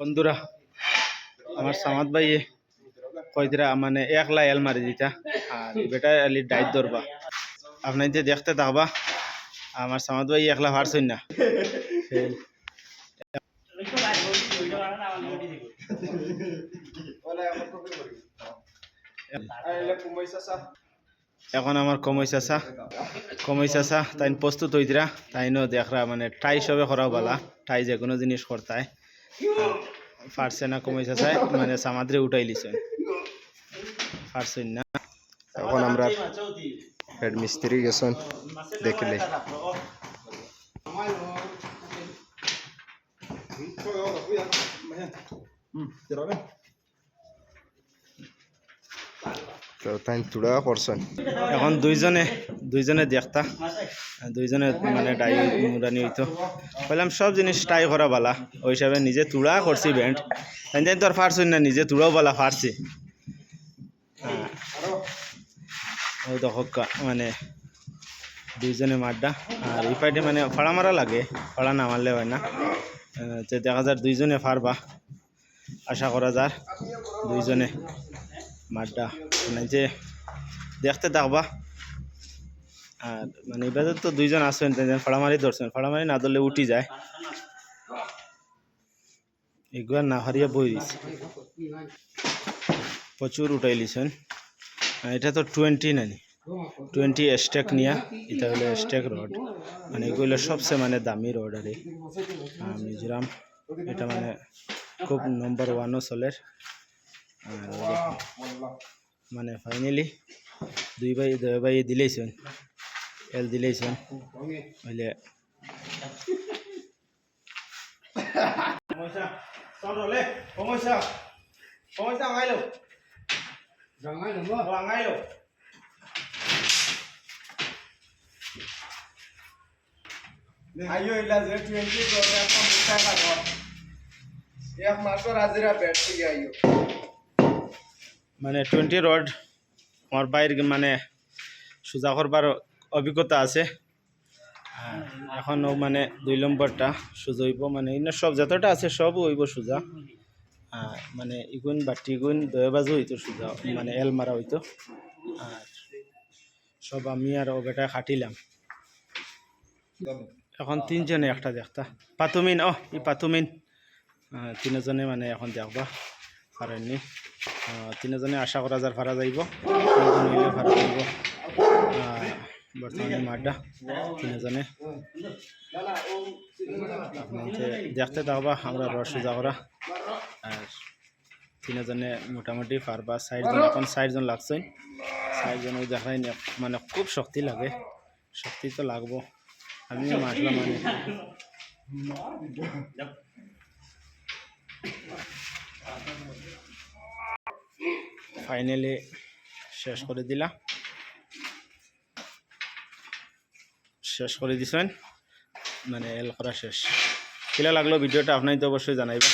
বন্ধুরা, আমার সামাদ ভাই কইতরা মানে একলা এল মারি দিতা। আর বেটা আলি ডাইট ধরবা। আপনি যে দেখতে থাকবা আমার সামাদ ভাই একলা পারছেন না। এখন আমার কমই চাচা। কমই চাচা তাই প্রস্তুত হইতরা তাইনও দেখরা মানে টাই সবে করাও বালা। টাই যে কোনো জিনিস করতায়। পারছে না কমই চাই মানে সামাদ্রে উঠাই লিছে। পারছেন না। এখন আমরা হেড মিস্ত্রি গেছেন দেখলে। তো তাই তুড়া করছেন? এখন দুইজনে দুইজনে দেখতা, দুইজনে মানে ডাই মুরানি হইতো। বললাম, সব জিনিস ট্রাই করা বালা। ওই হিসাবে নিজে তুড়া করছি ব্যান্ড তাই তো আর ফারছি না, নিজে তুড়াও বালা ফারছি। ওই দেখো মানে দুইজনে মারডা। আর এই পাইটে মানে ফাড়া মারা লাগে, ফাড়া না মারলে হয় না। তো দেখা যার দুইজনে ফারবা আশা করা যার, দুইজনে। মাড্ডা। মানে যে দেখতে থাকবা আর মানে এবার তো দুইজন আসবেন ফাড়ামারি ধরছেন। ফাড়ামারি না ধরলে উঠি যায়। এগুলা না হারিয়ে বই দিছে। প্রচুর উঠাই লিছেন। এটা তো টোয়েন্টি নানি। টোয়েন্টি স্টেক নিয়া, এটা হলো স্টেক রড। মানে এগুলো সবচেয়ে মানে দামি রড। আর মিজোরাম, এটা মানে খুব নম্বর ওয়ানও চলের। আর মানে ফাইনালি দুই ভাই দুই ভাই দিলেইছেন এল দিলেইছেন হইলে আইও ইলা যে 20 প্রোগ্রাম এক মাসের হাজিরা ব্যাট থেকে আইও মানে টোয়েন্টি রড আমার বাইর মানে সোজা করবার অভিজ্ঞতা আছে। এখনও মানে দুই নম্বরটা সোজা হইব মানে ইন্য সব যতটা আছে সব হইব সোজা। মানে ইগুন বাটি ইগুন দয়ে বাজু হইতো সোজা মানে এল মারা হইতো। আর সব আমি আর ও বেটা খাটিলাম। এখন তিনজনে একটা দেখতা। পাতুমিন ও ই পাতুমিন। তিনজনে মানে এখন দেখবা। পারেননি। তিনজনে আশা করা যার ভাড়া যাইব ভাড়া যাইব বর্তমানে মাড্ডা তিনজনে। দেখতে থাকবা আমরা রস সোজা করা আর তিনজনে মোটামুটি পারবা ষাটজন এখন ষাটজন লাগছেন ষাটজন দেখাই মানে খুব শক্তি লাগে। শক্তি তো লাগবো। আমি মারলাম মানে ফাইনালি শেষ করে দিলা। শেষ করে দিছেন। মানে এল করা শেষ। কিলা লাগল ভিডিওটা? আপনাই তো অবশ্যই জানাইবা